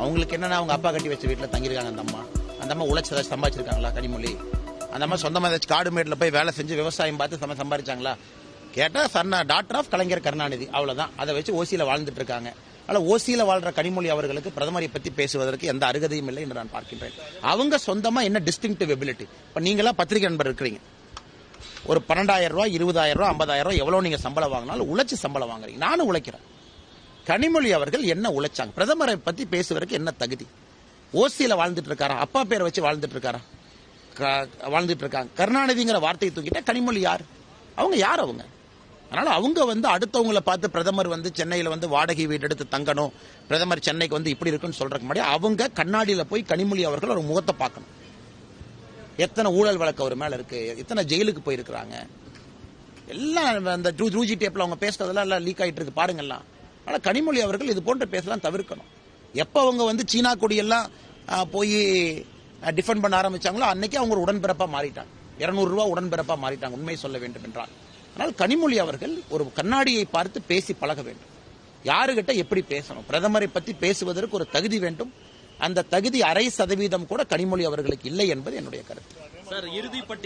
அவங்களுக்கு என்னன்னா அவங்க அப்பா கட்டி வச்ச வீட்டில் தங்கியிருக்காங்க அந்த அம்மா. அந்த அம்மா உழைச்சி ஏதாச்சும் சம்பாதிச்சிருக்காங்களா கனிமொழி? அந்த அம்மா சொந்தமாக ஏதாச்சும் காடு மேட்டில் போய் வேலை செஞ்சு விவசாயம் பார்த்து சம சம்பாதிச்சாங்களா? கேட்டால் சன்ன டாக்டர் ஆஃப் கலைஞர் கருணாநிதி. அவ்வளோதான் அதை வச்சு ஓசியில் வாழ்ந்துட்டு இருக்காங்க. ஆனால் ஓசியில் வாழ்ற கனிமொழி அவர்களுக்கு பிரதமரை பற்றி பேசுவதற்கு எந்த அருகதையும் இல்லை என்று நான் பார்க்கின்றேன். அவங்க சொந்தமாக என்ன டிஸ்டிங்டிவ் எபிலிட்டி இப்போ நீங்களாம் பத்திரிகை நண்பர் இருக்கிறீங்க. ஒரு பன்னெண்டாயிரம் ரூபா இருபதாயிரம் ரூபா ஐம்பதாயிரம் ரூபா எவ்வளோ நீங்கள் சம்பளம் வாங்கினாலும் உழைச்சி சம்பளம் வாங்குறீங்க. நானும் உழைக்கிறேன். கனிமொழி அவர்கள் என்ன உழைச்சாங்க? பிரதமரை பத்தி பேசுவதற்கு என்ன தகுதி? ஓசியில வாழ்ந்துட்டு இருக்காரா? அப்பா பேரை வச்சு வாழ்ந்துட்டு இருக்காரா? க- வாழ்ந்துட்டு இருக்காங்க. கருணாநிதிங்கிற வார்த்தையை தூக்கிட்டா கனிமொழி யார்? அவங்க யார் அவங்க? அதனால அவங்க வந்து அடுத்தவங்கள பார்த்து பிரதமர் வந்து சென்னையில வந்து வாடகை வீடு எடுத்து தங்கணும். பிரதமர் சென்னைக்கு வந்து இப்படி இருக்குன்னு சொல்றதுக்கு முன்னாடி அவங்க கண்ணாடியில போய் கனிமொழி அவர்கள் ஒரு முகத்தை பார்க்கணும். எத்தனை ஊழல் வழக்கு அவர் மேல இருக்கு? எத்தனை ஜெயிலுக்கு போயிருக்கிறாங்க? எல்லாம் அந்த டூ ஜி டேப்ல அவங்க பேசுறதெல்லாம் எல்லாம் லீக் ஆயிட்டு இருக்கு. பாருங்கள்லாம் ஆனால் கனிமொழி அவர்கள் இது போன்ற பேசலாம் தவிர்க்கணும். எப்போ அவங்க வந்து சீனா கொடியெல்லாம் போய் டிஃபெண்ட் பண்ண ஆரம்பிச்சாங்களோ அன்னைக்கு அவங்க ஒரு உடன்பிறப்பா மாறிட்டாங்க. இரநூறுவா உடன்பிறப்பாக மாறிட்டாங்க உண்மை சொல்ல வேண்டும் என்றால் ஆனால் கனிமொழி அவர்கள் ஒரு கண்ணாடியை பார்த்து பேசி பழக வேண்டும். யாருகிட்ட எப்படி பேசணும்? பிரதமரை பற்றி பேசுவதற்கு ஒரு தகுதி வேண்டும். அந்த தகுதி அரை சதவீதம் கூட கனிமொழி அவர்களுக்கு இல்லை என்பது என்னுடைய கருத்து. சார் இறுதி பட்டியல்